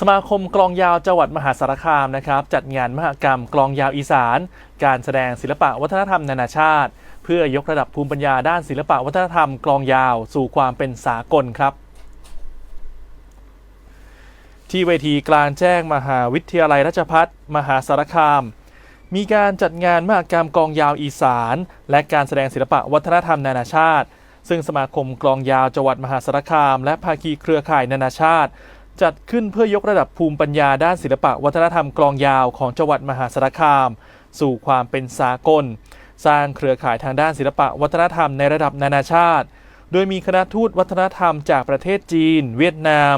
สมาคมกลองยาวจังหวัดมหาสารคามนะครับจัดงานมหกรรมกลองยาวอีสาน การแสดงศิลปะวัฒนธรรมนานาชาติ เพื่อยกระดับภูมิปัญญาด้านศิลปะวัฒนธรรมกลองยาวสู่ความเป็นสากลครับ ที่เวทีกลางแจ้งมหาวิทยาลัยราชภัฏมหาสารคาม มีการจัดงานมหกรรมกลองยาวอีสาน และการแสดงศิลปะวัฒนธรรมนานาชาติ ซึ่งสมาคมกลองยาวจังหวัดมหาสารคาม และภาคีเครือข่ายนานาชาติ จัดขึ้นเพื่อยกระดับภูมิปัญญาด้านศิลปะวัฒนธรรมกลองยาวของจังหวัดมหาสารคาม สู่ความเป็นสากล สร้างเครือข่ายทางด้านศิลปะวัฒนธรรมในระดับนานาชาติ โดยมีคณะทูตวัฒนธรรมจากประเทศจีน เวียดนาม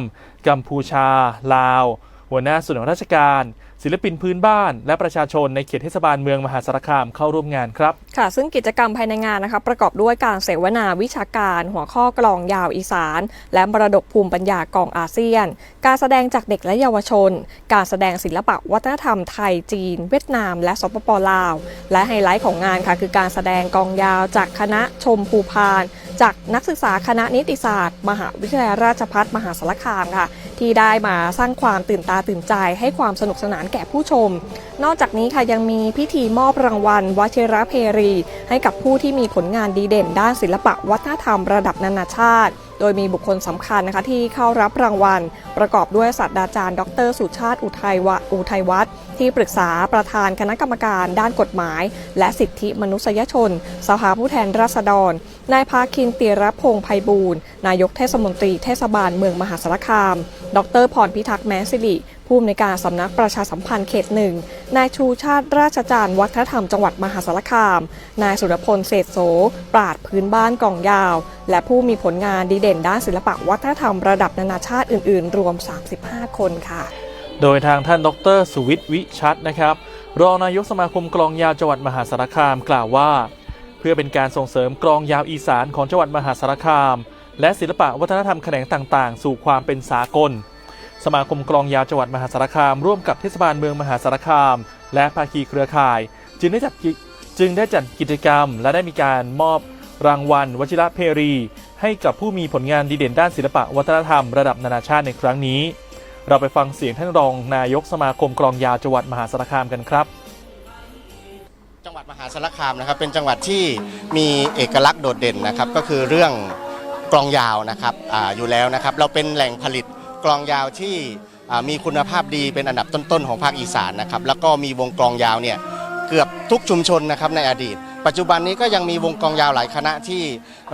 กัมพูชา ลาว หัวหน้าส่วนราชการ ศิลปินพื้นบ้าน และประชาชนในเขตเทศบาลเมืองมหาสารคามเข้าร่วมงานครับ ค่ะ ซึ่งกิจกรรมภายในงานนะคะประกอบด้วยการเสวนาวิชาการ หัวข้อกลองยาวอีสาน และมรดกภูมิปัญญากองอาเซียน การแสดงจากเด็กและเยาวชน การแสดงศิลปะวัฒนธรรมไทยจีน เวียดนาม และสปปลาว และไฮไลท์ของงานค่ะคือการแสดงกลองยาวจากคณะชมภูพาน จากนักศึกษาคณะนิติศาสตร์ มหาวิทยาลัยราชภัฏมหาสารคามค่ะ ที่ได้มาสร้างความตื่นตาตื่นใจ ให้ความสนุกสนานแก่ผู้ชม นอกจากนี้ค่ะยังมีพิธีมอบรางวัลวชิระเพรี ให้กับผู้ที่มีผลงานดีเด่น ด้านศิลปะวัฒนธรรมระดับนานาชาติ โดยมีบุคคลสำคัญนะคะที่เข้ารับรางวัล ประกอบด้วยศาสตราจารย์ ดร สุชาติอุทัยวะอุทัยวัฒน์ที่ปรึกษาประธานคณะกรรมการ ด้านกฎหมาย และสิทธิมนุษยชน สภาผู้แทนราษฎร นายภาคินเตียรพงษ์ไพบูลย์นายกเทศมนตรีเทศบาลเมืองมหาสารคาม ดรพรพิทักษ์แม้สิริผู้อำนวยการสำนักประชาสัมพันธ์เขตหนึ่ง นายชูชาติราชจารย์วัฒนธรรมจังหวัดมหาสารคาม นายสุรพลเศษโส ปราดพื้นบ้านกล่องยาว และผู้มีผลงานดีเด่นด้านศิลปะวัฒนธรรมระดับนานาชาติอื่น ๆ รวม 35 คนค่ะ โดยทางท่านดรสุวิทย์วิชัดนะครับ รองนายกสมาคมกลองยาวจังหวัดมหาสารคามกล่าวว่า เพื่อเป็นการส่งเสริมกลองยาวอีสานของจังหวัดมหาสารคาม และศิลปะวัฒนธรรมแขนงต่างๆ สู่ความเป็นสากล สมาคมกลองยาวจังหวัดมหาสารคาม ร่วมกับเทศบาลเมืองมหาสารคาม และภาคีเครือข่าย จึงได้จัดกิจึงได้จัดกิจกรรม และได้มีการมอบรางวัลวชิระเพรี ให้กับผู้มีผลงานดีเด่นด้านศิลปะวัฒนธรรมระดับนานาชาติในครั้งนี้ เราไปฟังเสียงท่านรองนายกสมาคมกลองยาวจังหวัดมหาสารคามกันครับ จังหวัดมหาสารคามนะครับเป็นจังหวัดที่มีเอกลักษณ์โดดเด่นนะครับก็คือเรื่องกลองยาวนะครับอาอยู่แล้วนะครับ เราเป็นแหล่งผลิตกลองยาวที่อ่ามีคุณภาพดีเป็นอันดับต้นๆของภาคอีสานนะครับแล้วก็มีวงกลองยาวเนี่ยเกือบทุกชุมชนนะครับในอดีต ปัจจุบันนี้ก็ยังมีวงกลองยาวหลายคณะที่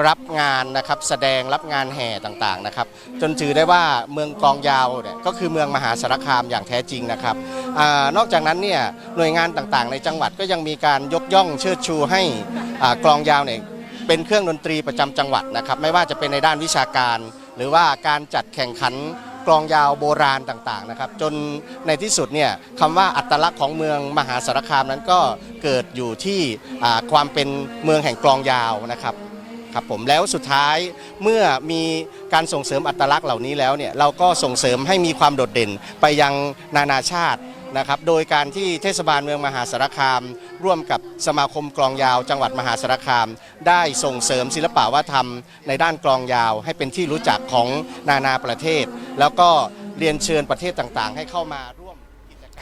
รับงานนะครับแสดงรับงานแห่ต่างๆนะครับจนถือได้ว่าเมืองกลองยาวเนี่ยก็คือเมืองมหาสารคามอย่างแท้จริงนะครับ อนอกจากนั้นเนี่ยหน่วยงานต่างๆ ในจังหวัดก็ยังมีการยกย่องเชิดชูให้กลองยาวเนี่ยเป็นเครื่องดนตรีประจำจังหวัดนะครับ ไม่ว่าจะเป็นในด้านวิชาการ หรือว่าการจัดแข่งขันกลองยาวโบราณต่างๆนะครับ จนในที่สุดเนี่ยคำว่าอัตลักษณ์ของเมืองมหาสารคามนั้นก็เกิดอยู่ที่ความเป็นเมืองแห่งกลองยาวนะครับครับผมแล้วสุดท้ายเมื่อมีการส่งเสริมอัตลักษณ์เหล่านี้แล้วเนี่ยเราก็ส่งเสริมให้มีความโดดเด่นไปยังนานาชาติ นะครับโดยการที่เทศบาลเมืองมหาสารคาม ร่วมกับสมาคมกลองยาวจังหวัดมหาสารคาม ได้ส่งเสริมศิลปะวัฒนธรรม ในด้านกลองยาวให้เป็นที่รู้จักของนานาประเทศ แล้วก็เรียนเชิญประเทศต่างๆ ให้เข้ามาร่วม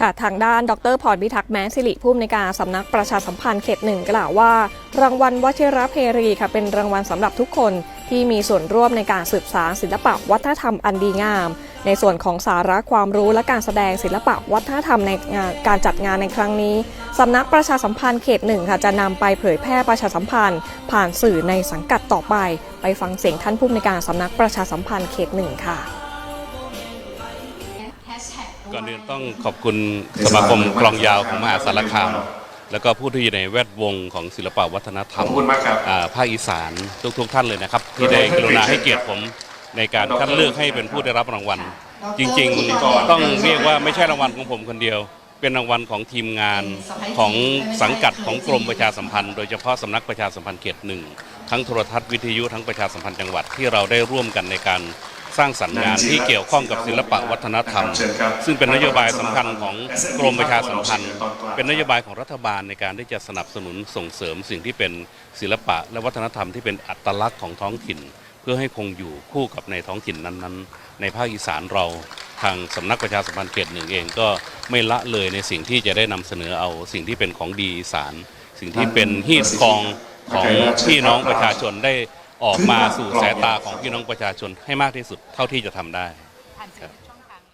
ค่ะทางด้านดรพรพิทักษ์แม้สิริผู้อำนวยการสำนักประชาสัมพันธ์เขตหนึ่งกล่าวว่า รางวัลวชิระเพรีค่ะเป็นรางวัลสำหรับทุกคนที่มีส่วนร่วมในการสืบสานศิลปะวัฒนธรรมอันดีงาม ในส่วนของสาระความรู้และการแสดงศิลปะวัฒนธรรมในงานการจัดงานในครั้งนี้สำนักประชาสัมพันธ์เขตหนึ่งค่ะจะนำไปเผยแพร่ประชาสัมพันธ์ ผ่านสื่อในสังกัดต่อไป ไปฟังเสียงท่านผู้อำนวยการสำนักประชาสัมพันธ์เขตหนึ่งค่ะ ก่อนอื่นต้องขอบคุณสมาคมกลองยาวของมหาสารคาม แล้วก็ผู้ที่อยู่ในแวดวงของศิลปวัฒนธรรมขอบคุณมากครับอ่าภาคอีสานทุกๆท่านเลยนะครับ ที่ได้กรุณาให้เกียรติผมในการคัดเลือกให้เป็นผู้ได้รับรางวัล จริงๆต้องเรียกว่าไม่ใช่รางวัลของผมคนเดียว เป็นรางวัลของทีมงานของสังกัดของกรมประชาสัมพันธ์ โดยเฉพาะสำนักประชาสัมพันธ์เขตหนึ่งทั้งโทรทัศน์วิทยุทั้งประชาสัมพันธ์จังหวัดที่เราได้ร่วมกันในการ สร้างสรรค์งานที่เกี่ยวข้องกับศิลปะวัฒนธรรม ซึ่งเป็นนโยบายสำคัญของกรมประชาสัมพันธ์ เป็นนโยบายของรัฐบาลในการที่จะสนับสนุนส่งเสริมสิ่งที่เป็นศิลปะและวัฒนธรรมที่เป็นอัตลักษณ์ของท้องถิ่น เพื่อให้คงอยู่คู่กับในท้องถิ่นนั้นๆ ในภาคอีสานเราทางสำนักประชาสัมพันธ์เขตหนึ่งเองก็ไม่ละเลยในสิ่งที่จะได้นำเสนอเอาสิ่งที่เป็นของดีสาร สิ่งที่เป็นฮีตกองของพี่น้องประชาชนได้ ออกมาสู่สายตาของพี่น้องประชาชนให้มากที่สุดเท่าที่จะทำได้